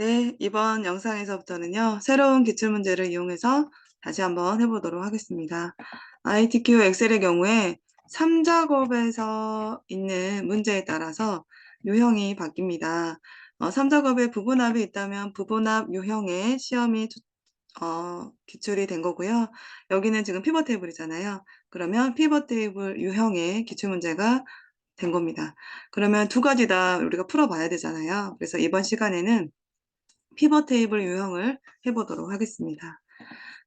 네, 이번 영상에서부터는요, 새로운 기출문제를 이용해서 다시 한번 해보도록 하겠습니다. ITQ 엑셀의 경우에 3작업에서 있는 문제에 따라서 유형이 바뀝니다. 어, 3작업에 부분합이 있다면 부분합 유형의 시험이 어, 기출이 된 거고요. 여기는 지금 피벗 테이블이잖아요. 그러면 피벗 테이블 유형의 기출문제가 된 겁니다. 그러면 두 가지 다 우리가 풀어봐야 되잖아요. 그래서 이번 시간에는 피벗 테이블 유형을 해보도록 하겠습니다.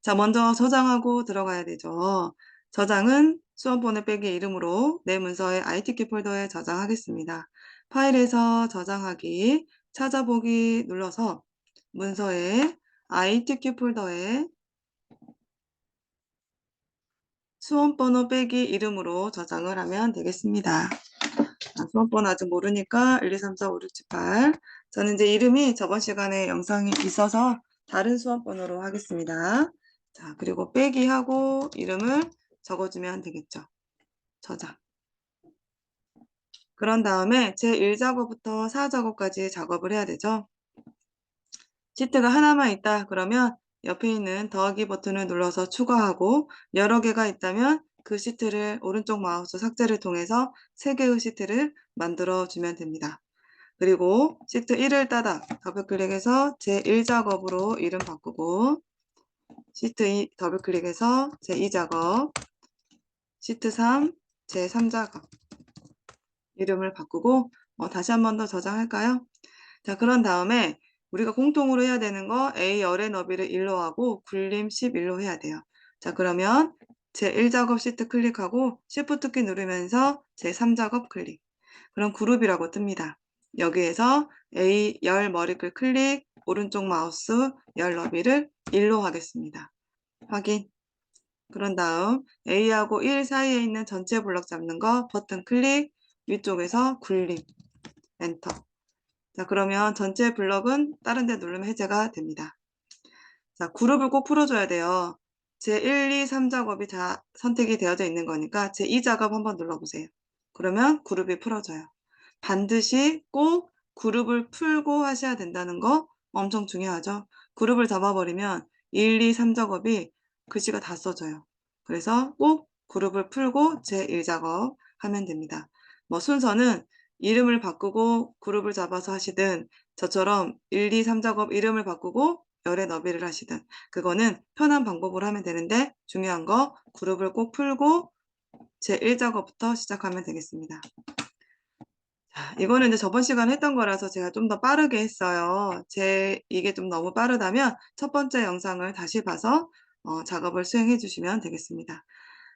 자, 먼저 저장하고 들어가야 되죠. 저장은 수험번호 빼기 이름으로 내 문서의 ITK 폴더에 저장하겠습니다. 파일에서 저장하기, 찾아보기 눌러서 문서의 ITK 폴더에 수험번호 빼기 이름으로 저장을 하면 되겠습니다. 수험번호 아직 모르니까 1, 2, 3, 4, 5, 6, 7, 8 저는 이제 이름이 저번 시간에 영상이 있어서 다른 수험번호로 하겠습니다. 자, 그리고 빼기 하고 이름을 적어주면 되겠죠. 저장. 그런 다음에 제 1작업부터 4작업까지 작업을 해야 되죠. 시트가 하나만 있다 그러면 옆에 있는 더하기 버튼을 눌러서 추가하고 여러 개가 있다면 그 시트를 오른쪽 마우스 삭제를 통해서 3개의 시트를 만들어 주면 됩니다. 그리고 시트 1을 따다 더블 클릭해서 제1작업으로 이름 바꾸고 시트 2 더블 클릭해서 제2작업 시트 3 제3작업 이름을 바꾸고 어, 다시 한 번 더 저장할까요? 자 그런 다음에 우리가 공통으로 해야 되는 거 A 열의 너비를 1로 하고 굴림 11로 해야 돼요. 자 그러면 제1작업 시트 클릭하고 Shift 키 누르면서 제3작업 클릭 그럼 그룹이라고 뜹니다. 여기에서 A 열 머리글 클릭, 오른쪽 마우스 열 너비를 1로 하겠습니다. 확인. 그런 다음 A하고 1 사이에 있는 전체 블럭 잡는 거 버튼 클릭, 위쪽에서 굴림, 엔터. 자, 그러면 전체 블럭은 다른 데 누르면 해제가 됩니다. 자, 그룹을 꼭 풀어줘야 돼요. 제 1, 2, 3작업이 다 선택이 되어져 있는 거니까 제 2작업 한번 눌러보세요. 그러면 그룹이 풀어져요. 반드시 꼭 그룹을 풀고 하셔야 된다는 거 엄청 중요하죠. 그룹을 잡아버리면 1, 2, 3작업이 글씨가 다 써져요. 그래서 꼭 그룹을 풀고 제1작업 하면 됩니다. 뭐 순서는 이름을 바꾸고 그룹을 잡아서 하시든 저처럼 1, 2, 3작업 이름을 바꾸고 열의 너비를 하시든 그거는 편한 방법으로 하면 되는데 중요한 거 그룹을 꼭 풀고 제1작업부터 시작하면 되겠습니다. 자, 이거는 이제 저번 시간에 했던 거라서 제가 좀 더 빠르게 했어요. 제 이게 좀 너무 빠르다면 첫 번째 영상을 다시 봐서 어, 작업을 수행해 주시면 되겠습니다.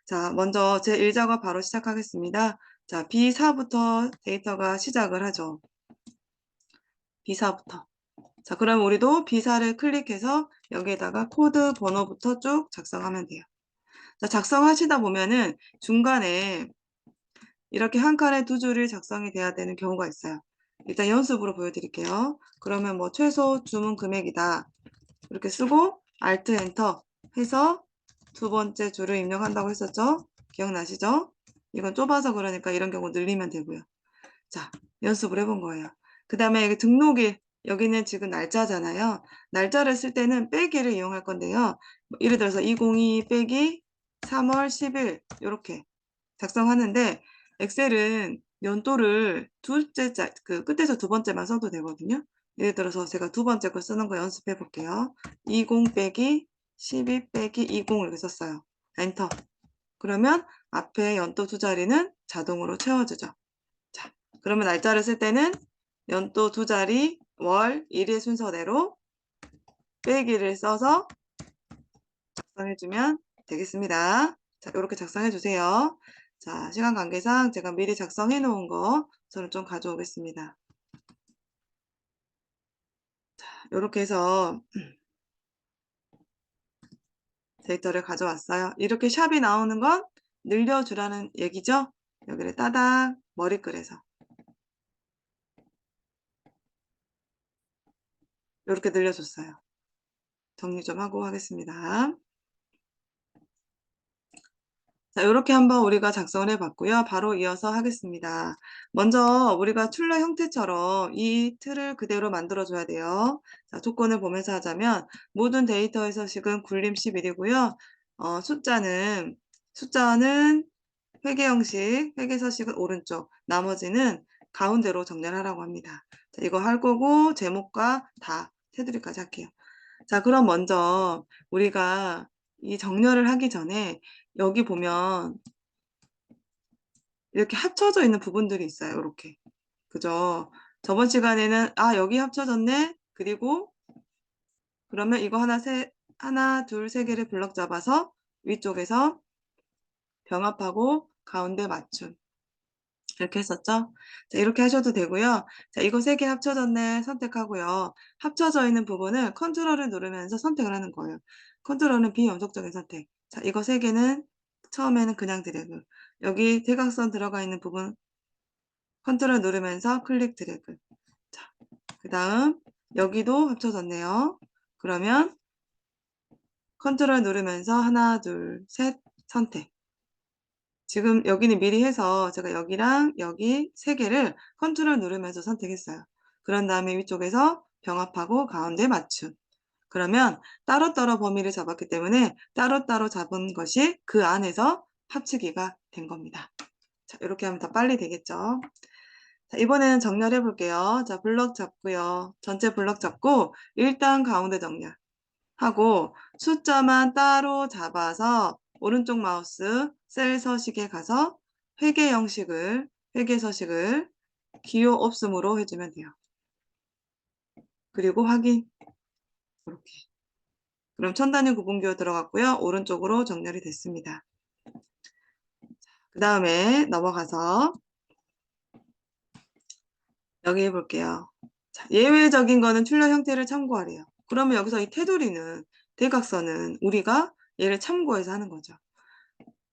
자, 먼저 제 1작업 바로 시작하겠습니다. 자, B4부터 데이터가 시작을 하죠. B4부터. 자, 그럼 우리도 B4를 클릭해서 여기에다가 코드 번호부터 쭉 작성하면 돼요. 자, 작성하시다 보면은 중간에 이렇게 한 칸에 두 줄이 작성이 돼야 되는 경우가 있어요. 일단 연습으로 보여드릴게요. 그러면 뭐 최소 주문 금액이다. 이렇게 쓰고 Alt 엔터 해서 두 번째 줄을 입력한다고 했었죠? 기억나시죠? 이건 좁아서 그러니까 이런 경우 늘리면 되고요. 자, 연습을 해본 거예요. 그 다음에 여기 등록일, 여기는 지금 날짜잖아요. 날짜를 쓸 때는 빼기를 이용할 건데요. 뭐 예를 들어서 202 빼기 3월 10일 이렇게 작성하는데 엑셀은 연도를 둘째 자, 그 끝에서 두 번째만 써도 되거든요. 예를 들어서 제가 두 번째 거 쓰는 거 연습해 볼게요. 20 빼기 12 빼기 20 이렇게 썼어요. 엔터. 그러면 앞에 연도 두 자리는 자동으로 채워주죠. 자, 그러면 날짜를 쓸 때는 연도 두 자리 월, 일의 순서대로 빼기를 써서 작성해주면 되겠습니다. 자, 이렇게 작성해주세요. 자, 시간 관계상 제가 미리 작성해 놓은 거 저는 좀 가져오겠습니다. 자, 이렇게 해서 데이터를 가져왔어요. 이렇게 샵이 나오는 건 늘려주라는 얘기죠. 여기를 따닥 머리글에서 이렇게 늘려줬어요. 정리 좀 하고 하겠습니다. 자, 이렇게 한번 우리가 작성을 해봤고요. 바로 이어서 하겠습니다. 먼저 우리가 툴러 형태처럼 이 틀을 그대로 만들어줘야 돼요. 자, 조건을 보면서 하자면 모든 데이터의 서식은 굴림 11이고요. 어, 숫자는 숫자는 회계 형식, 회계 서식은 오른쪽, 나머지는 가운데로 정렬하라고 합니다. 자, 이거 할 거고 제목과 다 테두리까지 할게요. 자, 그럼 먼저 우리가 이 정렬을 하기 전에 여기 보면 이렇게 합쳐져 있는 부분들이 있어요. 이렇게. 그죠? 저번 시간에는 아, 여기 합쳐졌네. 그리고 그러면 이거 하나 세 하나, 둘, 세 개를 블럭 잡아서 위쪽에서 병합하고 가운데 맞춤. 이렇게 했었죠? 자, 이렇게 하셔도 되고요. 자, 이거 세 개 합쳐졌네 선택하고요. 합쳐져 있는 부분을 컨트롤을 누르면서 선택을 하는 거예요. 컨트롤은 비연속적인 선택. 자, 이거 세 개는 처음에는 그냥 드래그. 여기 대각선 들어가 있는 부분 컨트롤 누르면서 클릭 드래그. 자, 그 다음 여기도 합쳐졌네요. 그러면 컨트롤 누르면서 하나, 둘, 셋 선택. 지금 여기는 미리 해서 제가 여기랑 여기 세 개를 컨트롤 누르면서 선택했어요. 그런 다음에 위쪽에서 병합하고 가운데 맞춤. 그러면 따로따로 범위를 잡았기 때문에 따로따로 잡은 것이 그 안에서 합치기가 된 겁니다. 자, 이렇게 하면 더 빨리 되겠죠. 자, 이번에는 정렬해 볼게요. 자, 블럭 잡고요. 전체 블럭 잡고 일단 가운데 정렬 하고 숫자만 따로 잡아서 오른쪽 마우스 셀 서식에 가서 회계 형식을 회계 서식을 기호 없음으로 해주면 돼요. 그리고 확인 이렇게 그럼 천단위 구분기호 들어갔고요. 오른쪽으로 정렬이 됐습니다. 그 다음에 넘어가서 여기 해볼게요. 자, 예외적인 거는 출력 형태를 참고하래요. 그러면 여기서 이 테두리는 대각선은 우리가 얘를 참고해서 하는 거죠.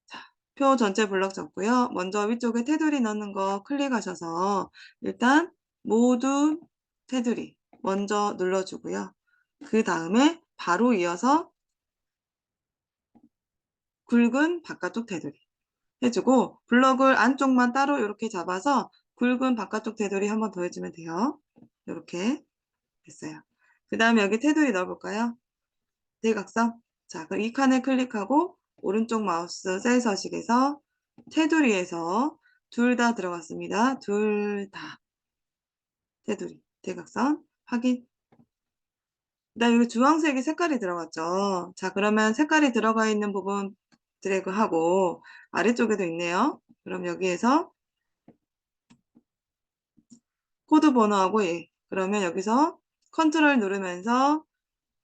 자, 표 전체 블럭 잡고요. 먼저 위쪽에 테두리 넣는 거 클릭하셔서 일단 모두 테두리 먼저 눌러주고요. 그 다음에 바로 이어서 굵은 바깥쪽 테두리 해주고 블럭을 안쪽만 따로 이렇게 잡아서 굵은 바깥쪽 테두리 한번 더 해주면 돼요. 이렇게 됐어요. 그 다음에 여기 테두리 넣어볼까요? 대각선. 자, 그럼 이 칸을 클릭하고 오른쪽 마우스 셀 서식에서 테두리에서 둘 다 들어갔습니다. 둘 다. 테두리, 대각선, 확인. 그다음에 여기 주황색이 색깔이 들어갔죠. 자, 그러면 색깔이 들어가 있는 부분 드래그하고 아래쪽에도 있네요. 그럼 여기에서 코드 번호하고 예. 그러면 여기서 컨트롤 누르면서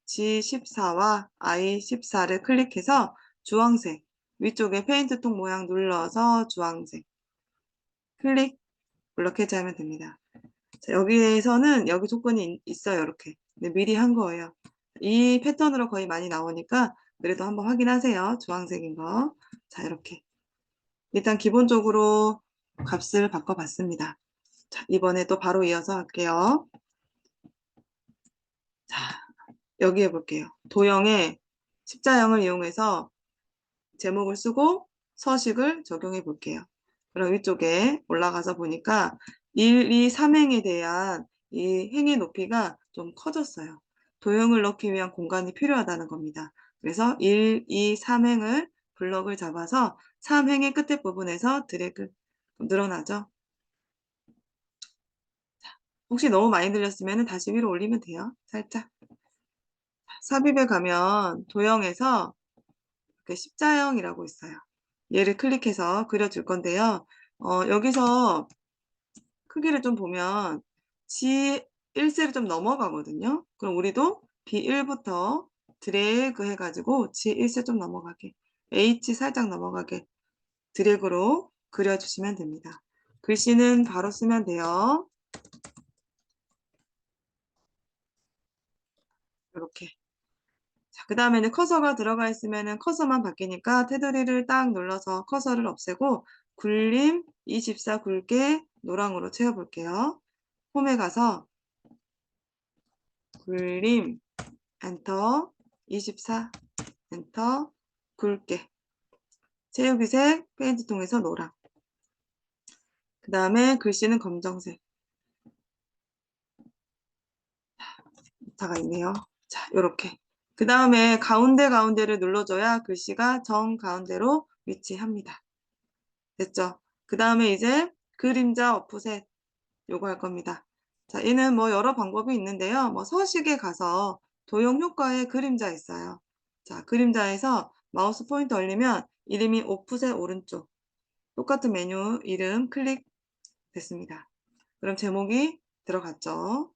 G14와 I14를 클릭해서 주황색 위쪽에 페인트 통 모양 눌러서 주황색 클릭 블럭 해제하면 됩니다. 자, 여기에서는 여기 조건이 있어요. 이렇게 네, 미리 한 거예요. 이 패턴으로 거의 많이 나오니까 그래도 한번 확인하세요. 주황색인 거. 자, 이렇게. 일단 기본적으로 값을 바꿔봤습니다. 자, 이번에 또 바로 이어서 할게요. 자, 여기 해볼게요. 도형에 십자형을 이용해서 제목을 쓰고 서식을 적용해 볼게요. 그럼 위쪽에 올라가서 보니까 1, 2, 3행에 대한 이 행의 높이가 좀 커졌어요. 도형을 넣기 위한 공간이 필요하다는 겁니다. 그래서 1, 2, 3행을 블럭을 잡아서 3행의 끝에 부분에서 드래그 늘어나죠. 혹시 너무 많이 들렸으면 다시 위로 올리면 돼요. 살짝. 삽입에 가면 도형에서 이렇게 십자형이라고 있어요. 얘를 클릭해서 그려줄 건데요. 어, 여기서 크기를 좀 보면 G1셀을 좀 넘어가거든요. 그럼 우리도 B1부터 드래그 해가지고 G1셀 좀 넘어가게 H 살짝 넘어가게 드래그로 그려주시면 됩니다. 글씨는 바로 쓰면 돼요. 이렇게 자, 그 다음에는 커서가 들어가 있으면 커서만 바뀌니까 테두리를 딱 눌러서 커서를 없애고 굴림 24 굵게 노랑으로 채워볼게요. 홈에 가서 굴림 엔터 24 엔터 굵게 체육이색, 페인트통에서 노랑. 그 다음에 글씨는 검정색. 다가 있네요. 자, 요렇게. 그 다음에 가운데 가운데를 눌러줘야 글씨가 정 가운데로 위치합니다. 됐죠? 그 다음에 이제 그림자 어프셋 요거 할 겁니다. 자, 얘는 뭐 여러 방법이 있는데요. 뭐 서식에 가서 도형 효과의 그림자 있어요. 자, 그림자에서 마우스 포인트 올리면 이름이 오프셋 오른쪽. 똑같은 메뉴 이름 클릭 됐습니다. 그럼 제목이 들어갔죠.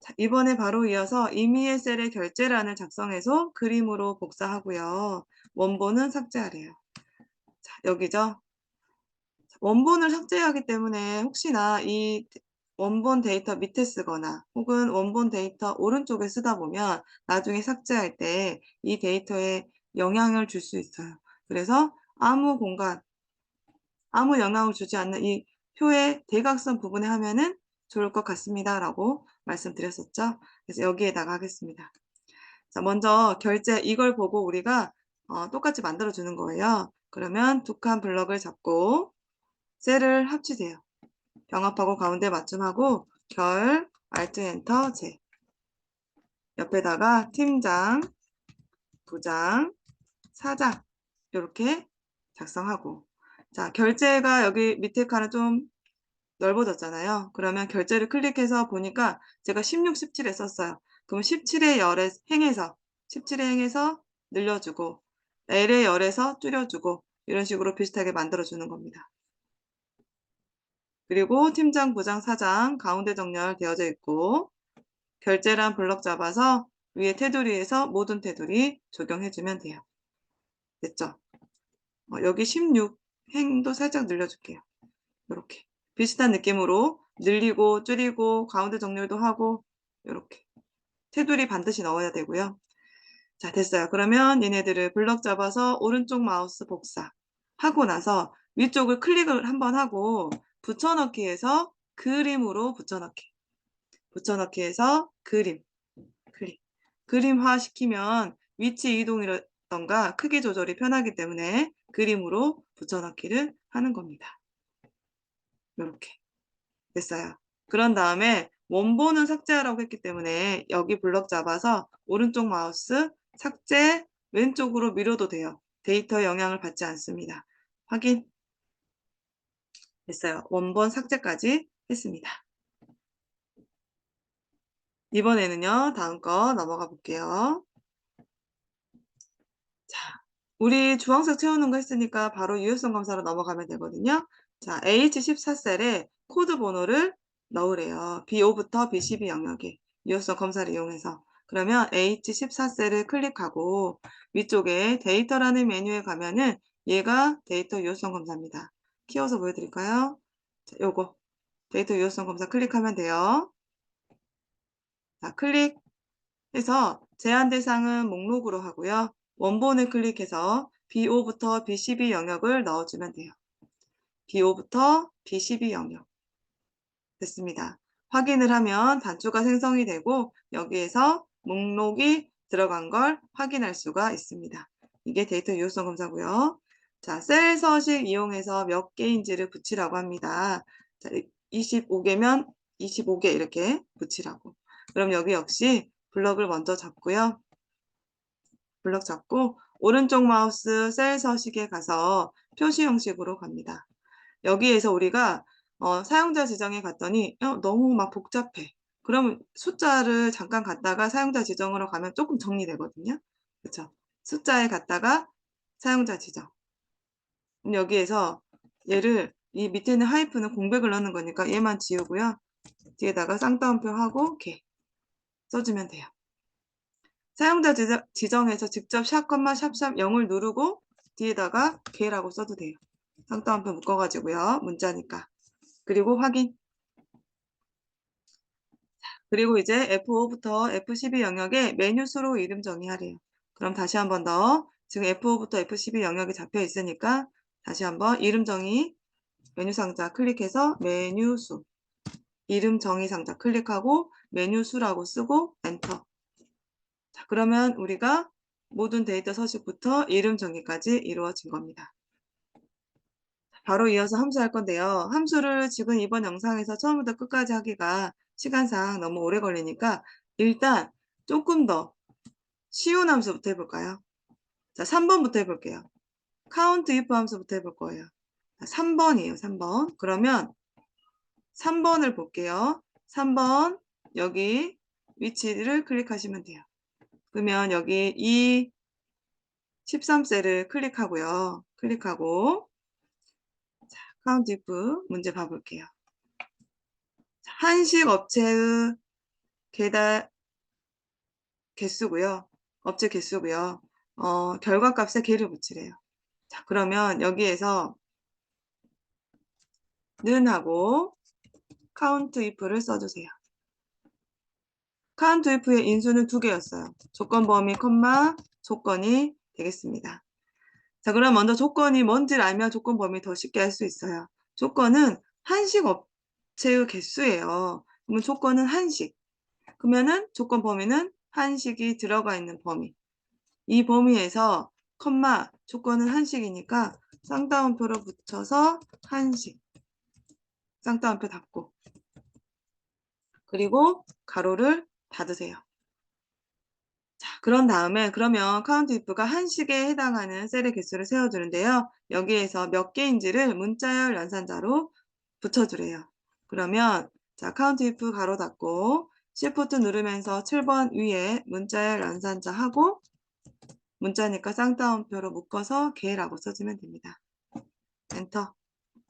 자, 이번에 바로 이어서 임의의 셀의 결제란을 작성해서 그림으로 복사하고요. 원본은 삭제하래요. 자, 여기죠. 원본을 삭제하기 때문에 혹시나 이 원본 데이터 밑에 쓰거나 혹은 원본 데이터 오른쪽에 쓰다 보면 나중에 삭제할 때 이 데이터에 영향을 줄 수 있어요. 그래서 아무 공간, 아무 영향을 주지 않는 이 표의 대각선 부분에 하면은 좋을 것 같습니다. 라고 말씀드렸었죠. 그래서 여기에다가 하겠습니다. 자, 먼저 결제 이걸 보고 우리가 어, 똑같이 만들어 주는 거예요. 그러면 두 칸 블럭을 잡고 셀을 합치세요. 병합하고 가운데 맞춤하고 결, 알트 엔터, 제 옆에다가 팀장, 부장, 사장 이렇게 작성하고 자 결제가 여기 밑에 칸은 좀 넓어졌잖아요. 그러면 결제를 클릭해서 보니까 제가 16, 17에 썼어요. 그럼 17의 열에 행해서 17의 행해서 늘려주고 L의 열에서 줄여주고 이런 식으로 비슷하게 만들어주는 겁니다. 그리고 팀장, 부장, 사장 가운데 정렬 되어져 있고 결제란 블럭 잡아서 위에 테두리에서 모든 테두리 적용해주면 돼요. 됐죠? 어, 여기 16 행도 살짝 늘려줄게요. 이렇게 비슷한 느낌으로 늘리고 줄이고 가운데 정렬도 하고 이렇게 테두리 반드시 넣어야 되고요. 자 됐어요. 그러면 얘네들을 블럭 잡아서 오른쪽 마우스 복사 하고 나서 위쪽을 클릭을 한번 하고 붙여넣기에서 그림으로 붙여넣기 붙여넣기에서 그림 클릭 그림화 시키면 위치 이동이라던가 크기 조절이 편하기 때문에 그림으로 붙여넣기를 하는 겁니다. 이렇게 됐어요. 그런 다음에 원본은 삭제하라고 했기 때문에 여기 블럭 잡아서 오른쪽 마우스 삭제 왼쪽으로 밀어도 돼요. 데이터 영향을 받지 않습니다. 확인 됐어요. 원본 삭제까지 했습니다. 이번에는요. 다음 거 넘어가 볼게요. 자, 우리 주황색 채우는 거 했으니까 바로 유효성 검사로 넘어가면 되거든요. 자, H14셀에 코드 번호를 넣으래요. B5부터 B12 영역에 유효성 검사를 이용해서. 그러면 H14셀을 클릭하고 위쪽에 데이터라는 메뉴에 가면은 얘가 데이터 유효성 검사입니다. 키워서 보여드릴까요? 자, 요거 데이터 유효성 검사 클릭하면 돼요. 자, 클릭해서 제한 대상은 목록으로 하고요. 원본을 클릭해서 B5부터 B12 영역을 넣어주면 돼요. B5부터 B12 영역 됐습니다. 확인을 하면 단추가 생성이 되고 여기에서 목록이 들어간 걸 확인할 수가 있습니다. 이게 데이터 유효성 검사고요. 자, 셀 서식 이용해서 몇 개인지를 붙이라고 합니다. 자, 25개면 25개 이렇게 붙이라고. 그럼 여기 역시 블럭을 먼저 잡고요. 블럭 잡고 오른쪽 마우스 셀 서식에 가서 표시 형식으로 갑니다. 여기에서 우리가 어, 사용자 지정에 갔더니 어, 너무 막 복잡해. 그러면 숫자를 잠깐 갔다가 사용자 지정으로 가면 조금 정리되거든요. 그렇죠? 숫자에 갔다가 사용자 지정. 여기에서 얘를 이 밑에 있는 하이프는 공백을 넣는 거니까 얘만 지우고요. 뒤에다가 쌍따옴표 하고 개 써주면 돼요. 사용자 지정, 에서 직접 샵, 샵샵 0을 누르고 뒤에다가 개라고 써도 돼요. 쌍따옴표 묶어가지고요. 문자니까. 그리고 확인. 그리고 이제 F5부터 F12 영역에 메뉴 수로 이름 정의하래요. 그럼 다시 한 번 더. 지금 F5부터 F12 영역이 잡혀 있으니까 다시 한번 이름 정의 메뉴 상자 클릭해서 메뉴 수 이름 정의 상자 클릭하고 메뉴 수라고 쓰고 엔터 자 그러면 우리가 모든 데이터 서식부터 이름 정의까지 이루어진 겁니다. 바로 이어서 함수 할 건데요. 함수를 지금 이번 영상에서 처음부터 끝까지 하기가 시간상 너무 오래 걸리니까 일단 조금 더 쉬운 함수부터 해볼까요? 자, 3번부터 해볼게요. Count if 함수부터 해볼 거예요. 3번이에요, 3번. 그러면 3번을 볼게요. 3번, 여기 위치를 클릭하시면 돼요. 그러면 여기 이 13셀을 클릭하고요. 클릭하고 자, count if 문제 봐볼게요. 한식 업체의 개달 개수고요. 업체 개수고요. 어, 결과값에 개를 붙이래요. 자, 그러면 여기에서 는 하고 count if를 써주세요. count if의 인수는 두 개였어요. 조건 범위 콤마 조건이 되겠습니다. 자, 그럼 먼저 조건이 뭔지를 알면 조건 범위 더 쉽게 할 수 있어요. 조건은 한식 업체의 개수예요. 그러면 조건은 한식. 그러면은 조건 범위는 한식이 들어가 있는 범위. 이 범위에서 컴마 조건은 한식이니까 쌍따옴표로 붙여서 한식. 쌍따옴표 닫고 그리고 가로를 닫으세요. 자, 그런 다음에 그러면 카운트 if가 한식에 해당하는 셀의 개수를 세워주는데요. 여기에서 몇 개인지를 문자열 연산자로 붙여주래요. 그러면 자 카운트 if 가로 닫고 Shift 누르면서 7번 위에 문자열 연산자 하고 문자니까 쌍따옴표로 묶어서 개라고 써주면 됩니다. 엔터.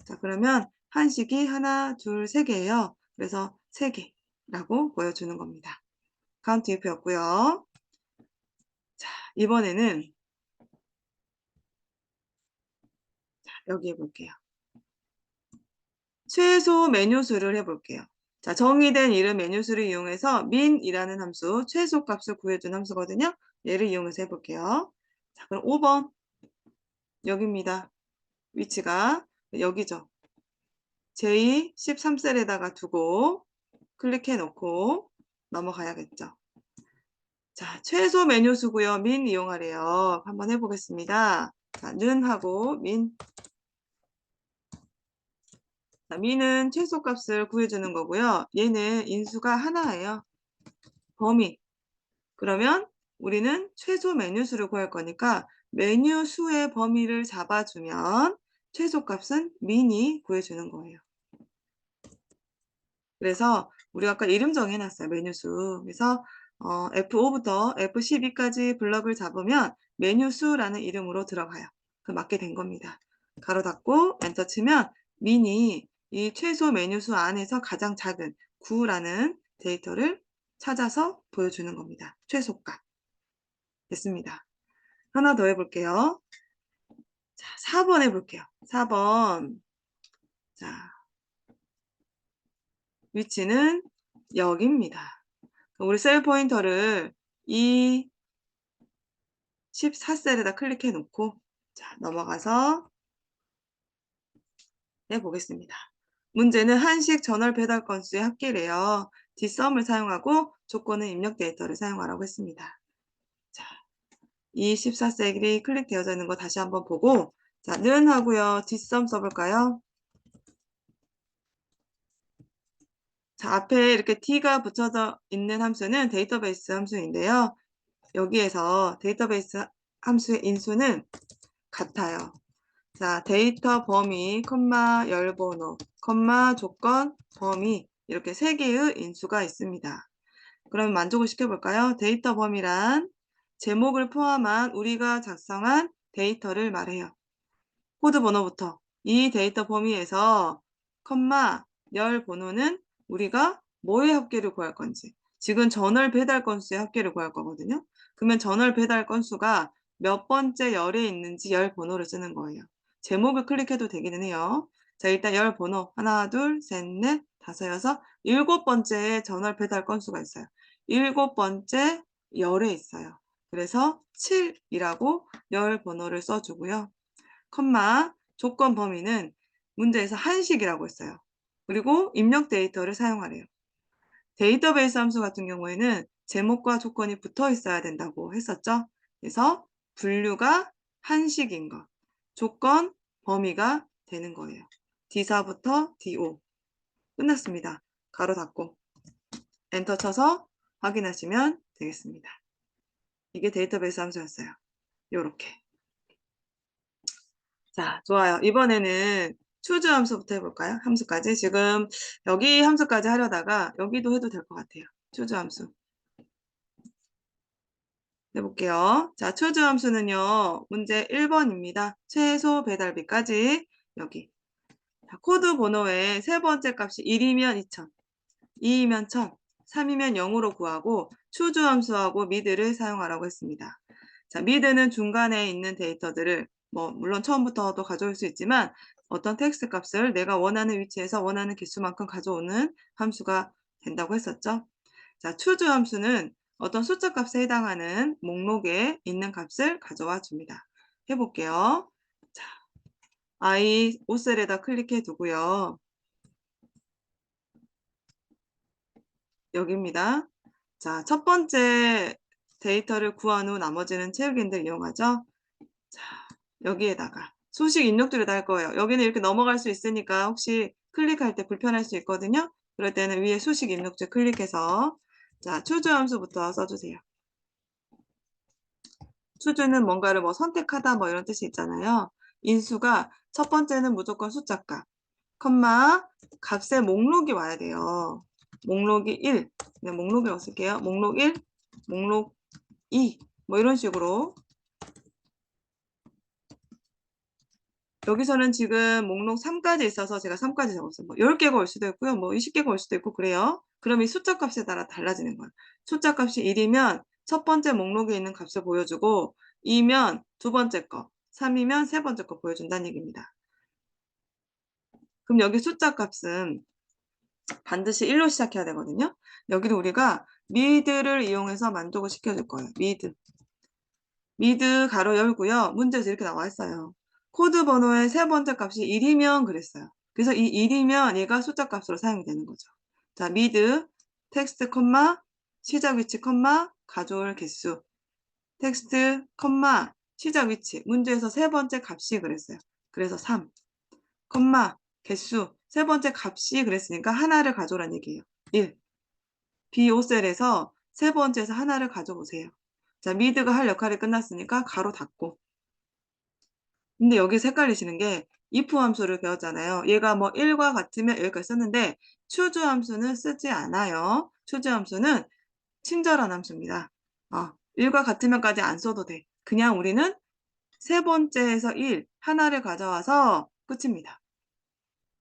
자 그러면 한식이 하나, 둘, 세 개예요. 그래서 세 개라고 보여주는 겁니다. 카운트 if였고요. 자, 이번에는 자, 여기 해볼게요. 최소 메뉴 수를 해볼게요. 자, 정의된 이름 메뉴 수를 이용해서 min이라는 함수, 최소 값을 구해준 함수거든요. 얘를 이용해서 해볼게요. 자, 그럼 5번. 여기입니다. 위치가 여기죠. J 13셀에다가 두고 클릭해 놓고 넘어가야겠죠. 자, 최소 메뉴 수고요. 민 이용하래요. 한번 해보겠습니다. 자, 는 하고 민. 자, 민은 최소 값을 구해주는 거고요. 얘는 인수가 하나예요. 범위. 그러면 우리는 최소 메뉴 수를 구할 거니까 메뉴 수의 범위를 잡아주면 최소 값은 민이 구해주는 거예요. 그래서 우리가 아까 이름 정해놨어요. 메뉴 수. 그래서 어, F5부터 F12까지 블럭을 잡으면 메뉴 수라는 이름으로 들어가요. 그 맞게 된 겁니다. 가로 닫고 엔터 치면 민이 이 최소 메뉴 수 안에서 가장 작은 9라는 데이터를 찾아서 보여주는 겁니다. 최소값. 됐습니다. 하나 더 해볼게요. 자, 4번 해볼게요. 4번. 자, 위치는 여기입니다. 우리 셀 포인터를 이 14셀에다 클릭해 놓고 자, 넘어가서 해보겠습니다. 문제는 한식 전월 배달 건수의 합계래요. 뒷썸을 사용하고 조건은 입력 데이터를 사용하라고 했습니다. 자, 이 14셀이 클릭되어져 있는 거 다시 한번 보고 자, 는 하고요. 뒷썸 써볼까요? 자, 앞에 이렇게 T가 붙여져 있는 함수는 데이터베이스 함수인데요. 여기에서 데이터베이스 함수의 인수는 같아요. 자, 데이터 범위, 컴마 열번호, 컴마 조건, 범위 이렇게 세 개의 인수가 있습니다. 그럼 만족을 시켜볼까요? 데이터 범위란 제목을 포함한 우리가 작성한 데이터를 말해요. 코드 번호부터 이 데이터 범위에서 컴마 열 번호는 우리가 뭐의 합계를 구할 건지 지금 전월 배달 건수의 합계를 구할 거거든요. 그러면 전월 배달 건수가 몇 번째 열에 있는지 열 번호를 쓰는 거예요. 제목을 클릭해도 되기는 해요. 자 일단 열 번호 하나 둘 셋 넷 다섯 여섯 일곱 번째에 전월 배달 건수가 있어요. 일곱 번째 열에 있어요. 그래서 7이라고 열 번호를 써주고요. 컴마 조건 범위는 문제에서 한식이라고 했어요. 그리고 입력 데이터를 사용하래요. 데이터베이스 함수 같은 경우에는 제목과 조건이 붙어 있어야 된다고 했었죠. 그래서 분류가 한식인 것. 조건 범위가 되는 거예요. D4부터 D5. 끝났습니다. 가로 닫고 엔터 쳐서 확인하시면 되겠습니다. 이게 데이터베이스 함수였어요. 요렇게. 자, 좋아요. 이번에는 추주 함수부터 해볼까요? 함수까지. 지금 여기 함수까지 하려다가 여기도 해도 될 것 같아요. 추주 함수. 해볼게요. 자, 추주 함수는요. 문제 1번입니다. 최소 배달비까지 여기. 자, 코드 번호의 세 번째 값이 1이면 2000, 2이면 1000, 3이면 0으로 구하고 추주 함수하고 미드를 사용하라고 했습니다. 자, 미드는 중간에 있는 데이터들을 뭐 물론 처음부터도 가져올 수 있지만 어떤 텍스트 값을 내가 원하는 위치에서 원하는 개수만큼 가져오는 함수가 된다고 했었죠. 자, 추주 함수는 어떤 숫자 값에 해당하는 목록에 있는 값을 가져와 줍니다. 해볼게요. 자, i 5셀에다 클릭해 두고요. 여기입니다. 자, 첫 번째 데이터를 구한 후 나머지는 채우기인들 이용하죠. 자, 여기에다가 수식 입력들을 달 거예요. 여기는 이렇게 넘어갈 수 있으니까 혹시 클릭할 때 불편할 수 있거든요. 그럴 때는 위에 수식 입력줄 클릭해서 자, 추주 함수부터 써주세요. 추주는 뭔가를 뭐 선택하다 뭐 이런 뜻이 있잖아요. 인수가 첫 번째는 무조건 숫자값, 컴마 값의 목록이 와야 돼요. 목록이 1, 네, 목록이라고 쓸게요. 목록 1, 목록 2, 뭐 이런 식으로 여기서는 지금 목록 3까지 있어서 제가 3까지 적었어요. 뭐 10개가 올 수도 있고요. 뭐 20개가 올 수도 있고 그래요. 그럼 이 숫자 값에 따라 달라지는 거예요. 숫자 값이 1이면 첫 번째 목록에 있는 값을 보여주고 2면 두 번째 거, 3이면 세 번째 거 보여준다는 얘기입니다. 그럼 여기 숫자 값은 반드시 1로 시작해야 되거든요. 여기도 우리가 미드를 이용해서 만족을 시켜줄 거예요. 미드. 미드 가로 열고요. 문제에서 이렇게 나와 있어요. 코드 번호의 세 번째 값이 1이면 그랬어요. 그래서 이 1이면 얘가 숫자 값으로 사용이 되는 거죠. 자, 미드, 텍스트, 컴마, 시작 위치, 컴마, 가져올 개수. 텍스트, 컴마, 시작 위치. 문제에서 세 번째 값이 그랬어요. 그래서 3, 컴마, 개수. 세 번째 값이 그랬으니까 하나를 가져오란 얘기예요. 1. B5셀에서 세 번째에서 하나를 가져보세요. 자, 미드가 할 역할이 끝났으니까 가로 닫고. 근데 여기서 헷갈리시는 게 if 함수를 배웠잖아요. 얘가 뭐 1과 같으면 여기까지 썼는데 추주 함수는 쓰지 않아요. 추주 함수는 친절한 함수입니다. 어, 1과 같으면까지 안 써도 돼. 그냥 우리는 세 번째에서 1, 하나를 가져와서 끝입니다.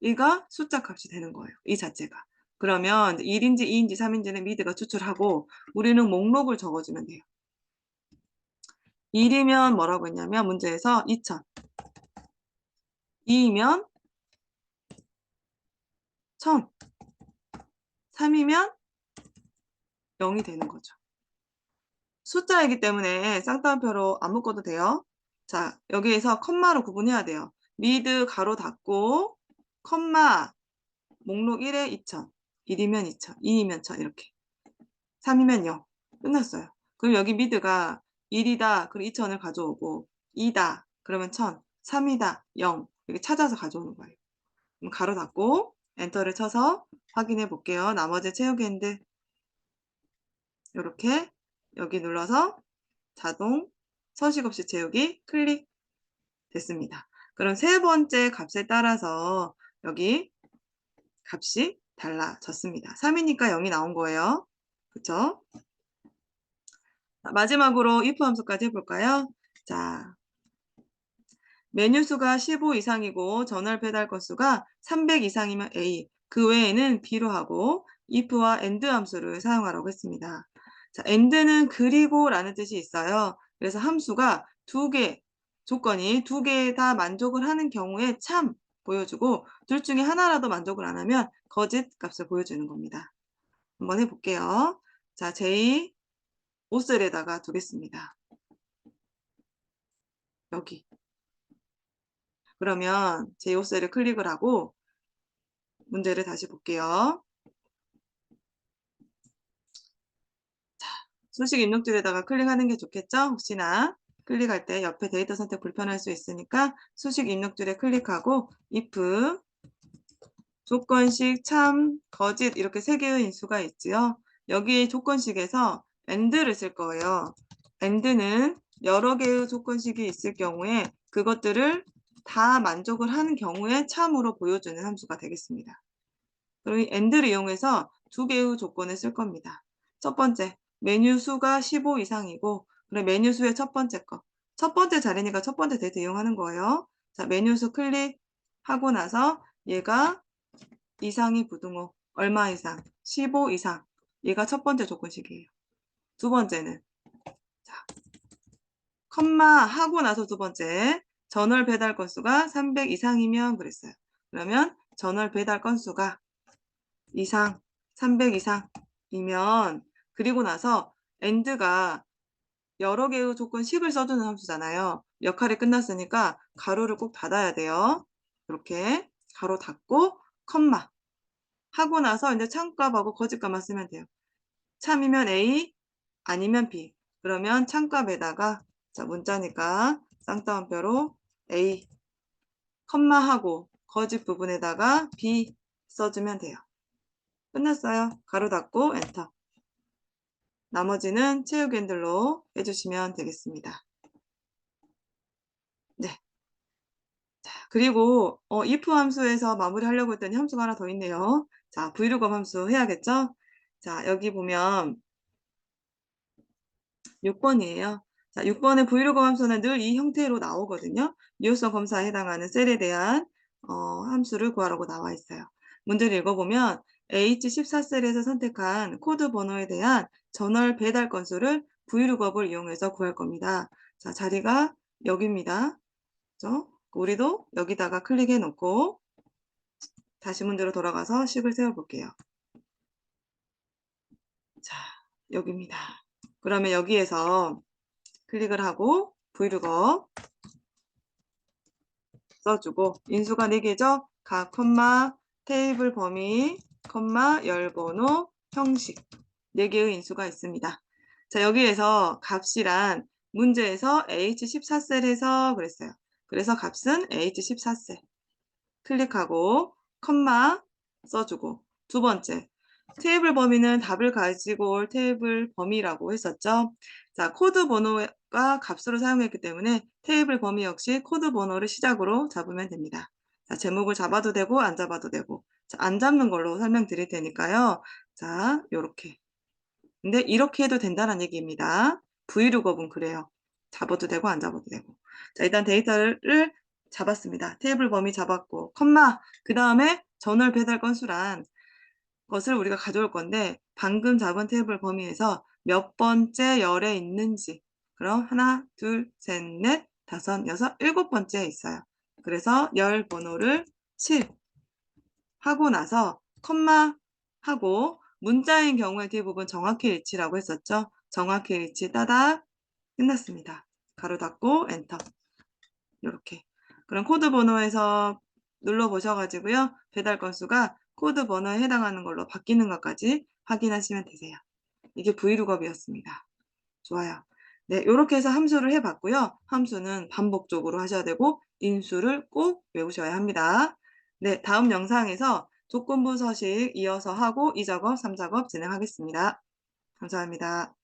이가 숫자 값이 되는 거예요. 이 자체가. 그러면 1인지 2인지 3인지는 미드가 추출하고 우리는 목록을 적어주면 돼요. 1이면 뭐라고 했냐면 문제에서 2000 2이면 1000 3이면 0이 되는 거죠. 숫자이기 때문에 쌍따옴표로 안 묶어도 돼요. 자, 여기에서 컴마로 구분해야 돼요. 미드 가로 닫고 컴마 목록 1에 2000 1이면 2000 2이면 1000 이렇게. 3이면 0 끝났어요. 그럼 여기 미드가 1이다. 그럼 2000을 가져오고 2다. 그러면 1000 3이다. 0 이렇게 찾아서 가져오는 거예요. 그럼 가로 닫고 엔터를 쳐서 확인해 볼게요. 나머지 채우기인데 이렇게 여기 눌러서 자동 서식 없이 채우기 클릭. 됐습니다. 그럼 세 번째 값에 따라서 여기 값이 달라졌습니다. 3이니까 0이 나온 거예요. 그쵸? 마지막으로 if 함수까지 해볼까요? 자, 메뉴 수가 15 이상이고 전월 배달 건수가 300 이상이면 A, 그 외에는 B로 하고 if와 and 함수를 사용하라고 했습니다. 자, and는 그리고 라는 뜻이 있어요. 그래서 함수가 두 개, 조건이 두 개 다 만족을 하는 경우에 참 보여주고 둘 중에 하나라도 만족을 안 하면 거짓 값을 보여주는 겁니다. 한번 해볼게요. 자, J 5셀에다가 두겠습니다. 여기. 그러면 J 5셀을 클릭을 하고 문제를 다시 볼게요. 자, 수식 입력줄에다가 클릭하는 게 좋겠죠? 혹시나 클릭할 때 옆에 데이터 선택 불편할 수 있으니까 수식 입력 줄에 클릭하고 if 조건식 참 거짓 이렇게 세 개의 인수가 있지요. 여기 조건식에서 and를 쓸 거예요. and는 여러 개의 조건식이 있을 경우에 그것들을 다 만족을 하는 경우에 참으로 보여주는 함수가 되겠습니다. 이 and를 이용해서 두 개의 조건을 쓸 겁니다. 첫 번째, 메뉴 수가 15 이상이고 그래 메뉴 수의 첫 번째 거. 첫 번째 자리니까 첫 번째 데이터 이용하는 거예요. 자, 메뉴 수 클릭하고 나서 얘가 이상이 부등호 얼마 이상? 15 이상. 얘가 첫 번째 조건식이에요. 두 번째는 자, 컴마 하고 나서 두 번째 전월 배달 건수가 300 이상이면 그랬어요. 그러면 전월 배달 건수가 이상 300 이상이면 그리고 나서 end가 여러 개의 조건식을 써주는 함수잖아요. 역할이 끝났으니까 가로를 꼭 닫아야 돼요. 이렇게 가로 닫고 컴마 하고 나서 이제 참값하고 거짓값만 쓰면 돼요. 참이면 A 아니면 B 그러면 참값에다가 자 문자니까 쌍따옴표로 A 컴마하고 거짓 부분에다가 B 써주면 돼요. 끝났어요. 가로 닫고 엔터. 나머지는 채우기 핸들로 해주시면 되겠습니다. 네. 자, 그리고 어, if 함수에서 마무리하려고 했더니 함수가 하나 더 있네요. 자, 브이로그 함수 해야겠죠? 자, 여기 보면 6번이에요. 자, 6번의 브이로그 함수는 늘 이 형태로 나오거든요. 유효성 검사에 해당하는 셀에 대한 어, 함수를 구하라고 나와 있어요. 문제를 읽어보면 H14셀에서 선택한 코드 번호에 대한 전월 배달 건수를 브이룩업을 이용해서 구할 겁니다. 자, 자리가 여기입니다. 그죠? 우리도 여기다가 클릭해 놓고 다시 문제로 돌아가서 식을 세워 볼게요. 자, 여기입니다. 그러면 여기에서 클릭을 하고 브이룩업 써주고 인수가 4개죠? 각 콤마 테이블 범위 콤마 열번호 형식 4개의 인수가 있습니다. 자 여기에서 값이란 문제에서 H14셀에서 그랬어요. 그래서 값은 H14셀 클릭하고 컴마 써주고 두 번째 테이블 범위는 답을 가지고 올 테이블 범위라고 했었죠. 자 코드 번호가 값으로 사용했기 때문에 테이블 범위 역시 코드 번호를 시작으로 잡으면 됩니다. 자 제목을 잡아도 되고 안 잡아도 되고 자, 안 잡는 걸로 설명드릴 테니까요. 자, 요렇게. 근데 이렇게 해도 된다는 얘기입니다. 브이룩업은 그래요. 잡아도 되고 안 잡아도 되고. 자, 일단 데이터를 잡았습니다. 테이블 범위 잡았고, 컴마, 그 다음에 전월 배달 건수란 것을 우리가 가져올 건데, 방금 잡은 테이블 범위에서 몇 번째 열에 있는지, 그럼 하나, 둘, 셋, 넷, 다섯, 여섯, 일곱 번째에 있어요. 그래서 열 번호를 7, 하고 나서 컴마 하고 문자인 경우에 대부분 정확히 일치라고 했었죠. 정확히 일치 따다 끝났습니다. 가로 닫고 엔터 이렇게 그럼 코드 번호에서 눌러 보셔가지고요. 배달 건수가 코드 번호에 해당하는 걸로 바뀌는 것까지 확인하시면 되세요. 이게 브이룩업이었습니다. 좋아요. 네, 이렇게 해서 함수를 해봤고요. 함수는 반복적으로 하셔야 되고 인수를 꼭 외우셔야 합니다. 네, 다음 영상에서 조건부 서식 이어서 하고 2작업, 3작업 진행하겠습니다. 감사합니다.